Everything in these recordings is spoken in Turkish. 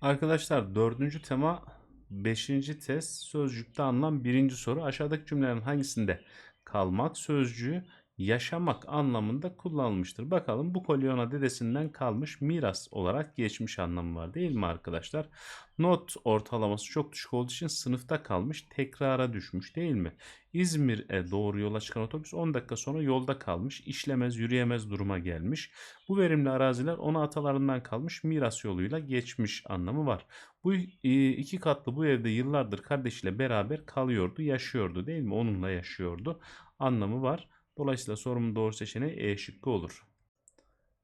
Arkadaşlar dördüncü tema beşinci test. Sözcükte anlam birinci soru. Aşağıdaki cümlelerin hangisinde kalmak sözcüğü yaşamak anlamında kullanılmıştır. Bakalım bu kolye ona dedesinden kalmış miras olarak geçmiş anlamı var değil mi arkadaşlar? Not ortalaması çok düşük olduğu için sınıfta kalmış tekrara düşmüş değil mi? İzmir'e doğru yola çıkan otobüs 10 dakika sonra yolda kalmış işlemez yürüyemez duruma gelmiş. Bu verimli araziler ona atalarından kalmış miras yoluyla geçmiş anlamı var. Bu e, iki katlı bu evde yıllardır kardeşiyle beraber kalıyordu, yaşıyordu değil mi? Onunla yaşıyordu anlamı var. Dolayısıyla sorumun doğru seçeneği E şıkkı olur.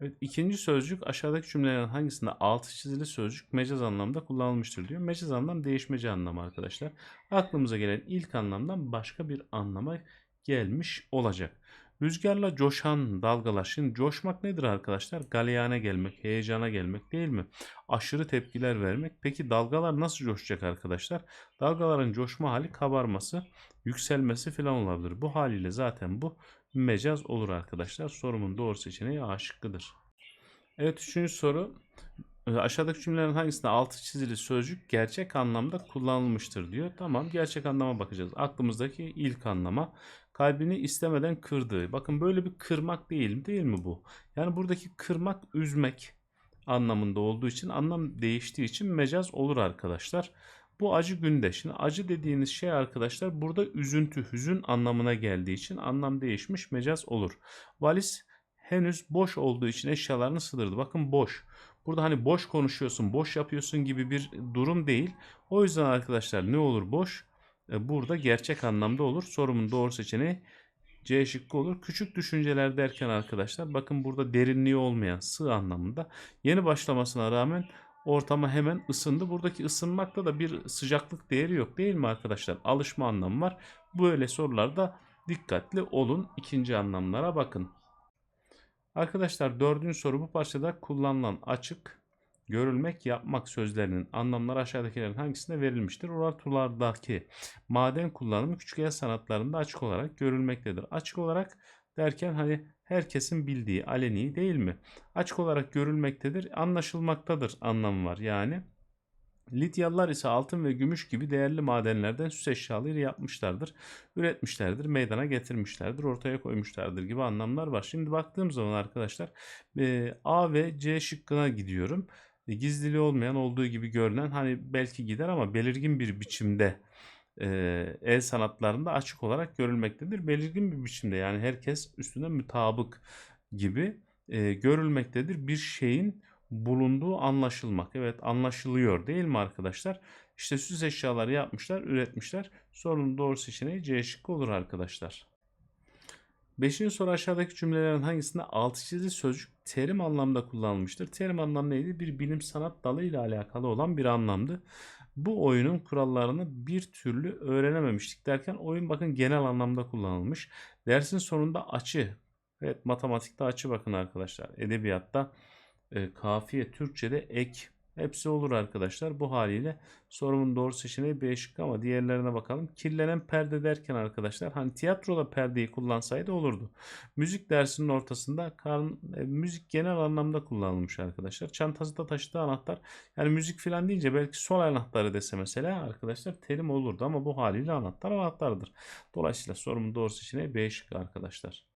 Evet, ikinci sözcük aşağıdaki cümlelerin hangisinde altı çizili sözcük mecaz anlamda kullanılmıştır diyor. Mecaz anlam değişmeci anlamı arkadaşlar. Aklımıza gelen ilk anlamdan başka bir anlama gelmiş olacak. Rüzgarla coşan dalgalar. Şimdi coşmak nedir arkadaşlar? Galeyana gelmek, heyecana gelmek değil mi? Aşırı tepkiler vermek. Peki dalgalar nasıl coşacak arkadaşlar? Dalgaların coşma hali kabarması, yükselmesi falan olabilir. Bu haliyle zaten bu mecaz olur arkadaşlar. Sorumun doğru seçeneği A şıkkıdır. Evet üçüncü soru. Ee, Aşağıdaki cümlelerin hangisinde altı çizili sözcük gerçek anlamda kullanılmıştır diyor. Tamam gerçek anlama bakacağız. Aklımızdaki ilk anlama kalbini istemeden kırdığı. Bakın böyle bir kırmak değil değil mi bu? Yani buradaki kırmak üzmek anlamında olduğu için anlam değiştiği için mecaz olur arkadaşlar. Bu acı günde. Şimdi acı dediğiniz şey arkadaşlar burada üzüntü, hüzün anlamına geldiği için anlam değişmiş mecaz olur. Valiz henüz boş olduğu için eşyalarını sığdırdı. Bakın boş. Burada hani boş konuşuyorsun, boş yapıyorsun gibi bir durum değil. O yüzden arkadaşlar ne olur boş? E, Burada gerçek anlamda olur. Sorumun doğru seçeneği C şıkkı olur. Küçük düşünceler derken arkadaşlar bakın burada derinliği olmayan sığ anlamında yeni başlamasına rağmen ortama hemen ısındı. Buradaki ısınmakta da bir sıcaklık değeri yok değil mi arkadaşlar? Alışma anlamı var. Böyle sorularda dikkatli olun. İkinci anlamlara bakın. Arkadaşlar dördüncü soru bu parçada kullanılan açık, görülmek, yapmak sözlerinin anlamları aşağıdakilerin hangisinde verilmiştir? Oratulardaki maden kullanımı küçük el sanatlarında açık olarak görülmektedir. Açık olarak derken hani herkesin bildiği aleni değil mi? Açık olarak görülmektedir, anlaşılmaktadır anlamı var yani. Lidyalılar ise altın ve gümüş gibi değerli madenlerden süs eşyaları yapmışlardır, üretmişlerdir, meydana getirmişlerdir, ortaya koymuşlardır gibi anlamlar var. Şimdi baktığım zaman arkadaşlar e, A ve C şıkkına gidiyorum. E, Gizliliği olmayan olduğu gibi görünen hani belki gider ama belirgin bir biçimde e, el sanatlarında açık olarak görülmektedir. Belirgin bir biçimde yani herkes üstüne mutabık gibi e, görülmektedir. Bir şeyin bulunduğu anlaşılmak. Evet anlaşılıyor değil mi arkadaşlar? İşte süs eşyaları yapmışlar, üretmişler. Sorunun doğru seçeneği C şıkkı olur arkadaşlar. Beşinci soru aşağıdaki cümlelerin hangisinde altı çizili sözcük terim anlamda kullanılmıştır? Terim anlam neydi? Bir bilim sanat dalı ile alakalı olan bir anlamdı. Bu oyunun kurallarını bir türlü öğrenememiştik derken oyun bakın genel anlamda kullanılmış. Dersin sonunda açı. Evet matematikte açı bakın arkadaşlar. Edebiyatta e, kafiye, Türkçe'de ek hepsi olur arkadaşlar. Bu haliyle sorumun doğru seçeneği B şıkkı ama diğerlerine bakalım. Kirlenen perde derken arkadaşlar hani tiyatroda perdeyi kullansaydı olurdu. Müzik dersinin ortasında karn, e, müzik genel anlamda kullanılmış arkadaşlar. Çantasında taşıdığı anahtar yani müzik falan deyince belki sol anahtarı dese mesela arkadaşlar terim olurdu ama bu haliyle anahtar anahtardır. Dolayısıyla sorumun doğru seçeneği B şıkkı arkadaşlar.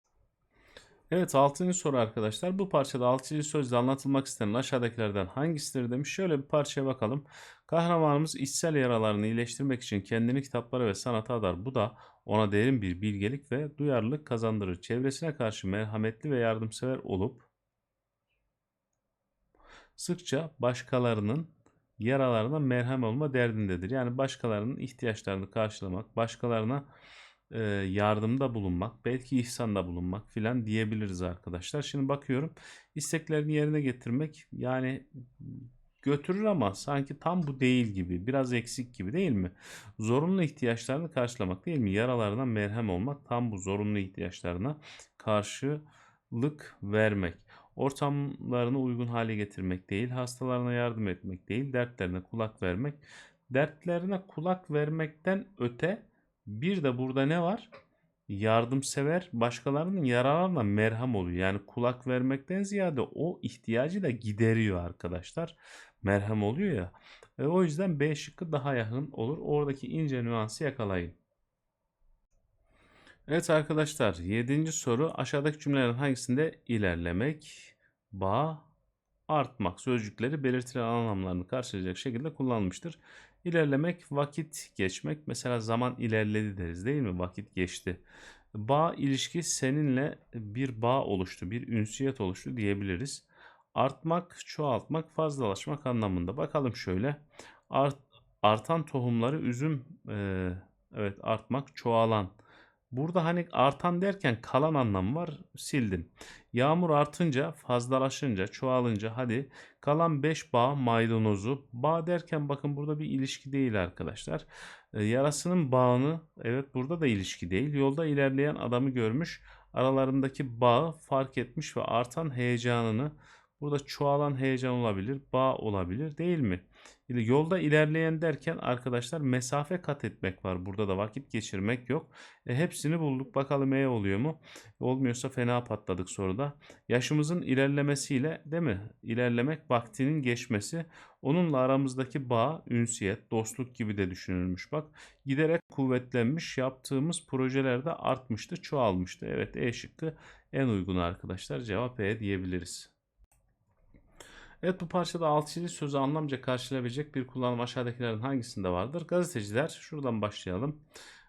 Evet 6. soru arkadaşlar. Bu parçada 6. sözde anlatılmak istenen aşağıdakilerden hangisidir demiş. Şöyle bir parçaya bakalım. Kahramanımız içsel yaralarını iyileştirmek için kendini kitaplara ve sanata adar. Bu da ona derin bir bilgelik ve duyarlılık kazandırır. Çevresine karşı merhametli ve yardımsever olup sıkça başkalarının yaralarına merhem olma derdindedir. Yani başkalarının ihtiyaçlarını karşılamak, başkalarına yardımda bulunmak, belki ihsanda bulunmak filan diyebiliriz arkadaşlar. Şimdi bakıyorum isteklerini yerine getirmek yani götürür ama sanki tam bu değil gibi, biraz eksik gibi değil mi? Zorunlu ihtiyaçlarını karşılamak değil mi? Yaralarına merhem olmak tam bu zorunlu ihtiyaçlarına karşılık vermek. Ortamlarını uygun hale getirmek değil, hastalarına yardım etmek değil, dertlerine kulak vermek. Dertlerine kulak vermekten öte bir de burada ne var? Yardımsever başkalarının yararına merhem oluyor. Yani kulak vermekten ziyade o ihtiyacı da gideriyor arkadaşlar. merhem oluyor ya. E, o yüzden B şıkkı daha yakın olur. Oradaki ince nüansı yakalayın. Evet arkadaşlar 7. soru aşağıdaki cümlelerin hangisinde ilerlemek, bağ, artmak sözcükleri belirtilen anlamlarını karşılayacak şekilde kullanılmıştır. İlerlemek, vakit geçmek. Mesela zaman ilerledi deriz değil mi? Vakit geçti. Bağ ilişki seninle bir bağ oluştu, bir ünsiyet oluştu diyebiliriz. Artmak, çoğaltmak, fazlalaşmak anlamında. Bakalım şöyle. Art, artan tohumları üzüm, e, evet artmak, çoğalan. Burada hani artan derken kalan anlamı var. Sildim. Yağmur artınca, fazlalaşınca, çoğalınca hadi kalan 5 bağ maydanozu. Bağ derken bakın burada bir ilişki değil arkadaşlar. E, yarasının bağını evet burada da ilişki değil. Yolda ilerleyen adamı görmüş. Aralarındaki bağı fark etmiş ve artan heyecanını burada çoğalan heyecan olabilir, bağ olabilir değil mi? Yolda ilerleyen derken arkadaşlar mesafe kat etmek var. Burada da vakit geçirmek yok. E, hepsini bulduk. Bakalım E oluyor mu? Olmuyorsa fena patladık soruda. Yaşımızın ilerlemesiyle değil mi? İlerlemek vaktinin geçmesi. Onunla aramızdaki bağ, ünsiyet, dostluk gibi de düşünülmüş bak. Giderek kuvvetlenmiş yaptığımız projelerde artmıştı, çoğalmıştı. Evet E şıkkı en uygun arkadaşlar. Cevap E diyebiliriz. Evet bu parçada alt çizili sözü anlamca karşılayabilecek bir kullanım aşağıdakilerin hangisinde vardır? Gazeteciler şuradan başlayalım.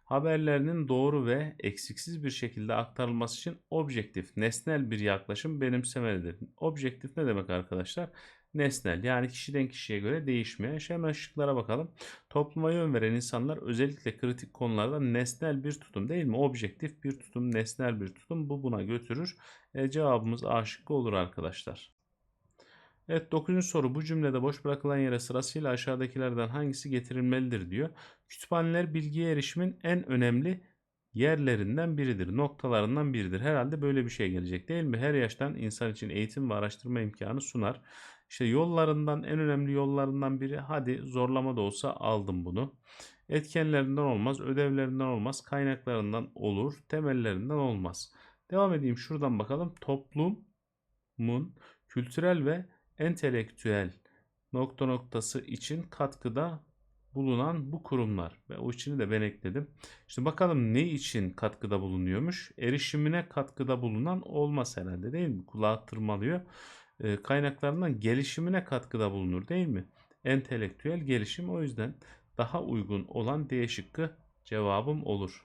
Haberlerinin doğru ve eksiksiz bir şekilde aktarılması için objektif, nesnel bir yaklaşım benimsemelidir. Objektif ne demek arkadaşlar? Nesnel yani kişiden kişiye göre değişmeyen. Şimdi hemen bakalım. Topluma yön veren insanlar özellikle kritik konularda nesnel bir tutum değil mi? Objektif bir tutum, nesnel bir tutum bu buna götürür. E, cevabımız A şıkkı olur arkadaşlar. Evet 9. soru bu cümlede boş bırakılan yere sırasıyla aşağıdakilerden hangisi getirilmelidir diyor. Kütüphaneler bilgiye erişimin en önemli yerlerinden biridir, noktalarından biridir. Herhalde böyle bir şey gelecek değil mi? Her yaştan insan için eğitim ve araştırma imkanı sunar. İşte yollarından en önemli yollarından biri hadi zorlama da olsa aldım bunu. Etkenlerinden olmaz, ödevlerinden olmaz, kaynaklarından olur, temellerinden olmaz. Devam edeyim şuradan bakalım. Toplumun kültürel ve entelektüel nokta noktası için katkıda bulunan bu kurumlar ve o içini de ben ekledim. İşte bakalım ne için katkıda bulunuyormuş? Erişimine katkıda bulunan olmaz herhalde değil mi? Kulağı tırmalıyor. E, kaynaklarından gelişimine katkıda bulunur değil mi? Entelektüel gelişim o yüzden daha uygun olan D şıkkı cevabım olur.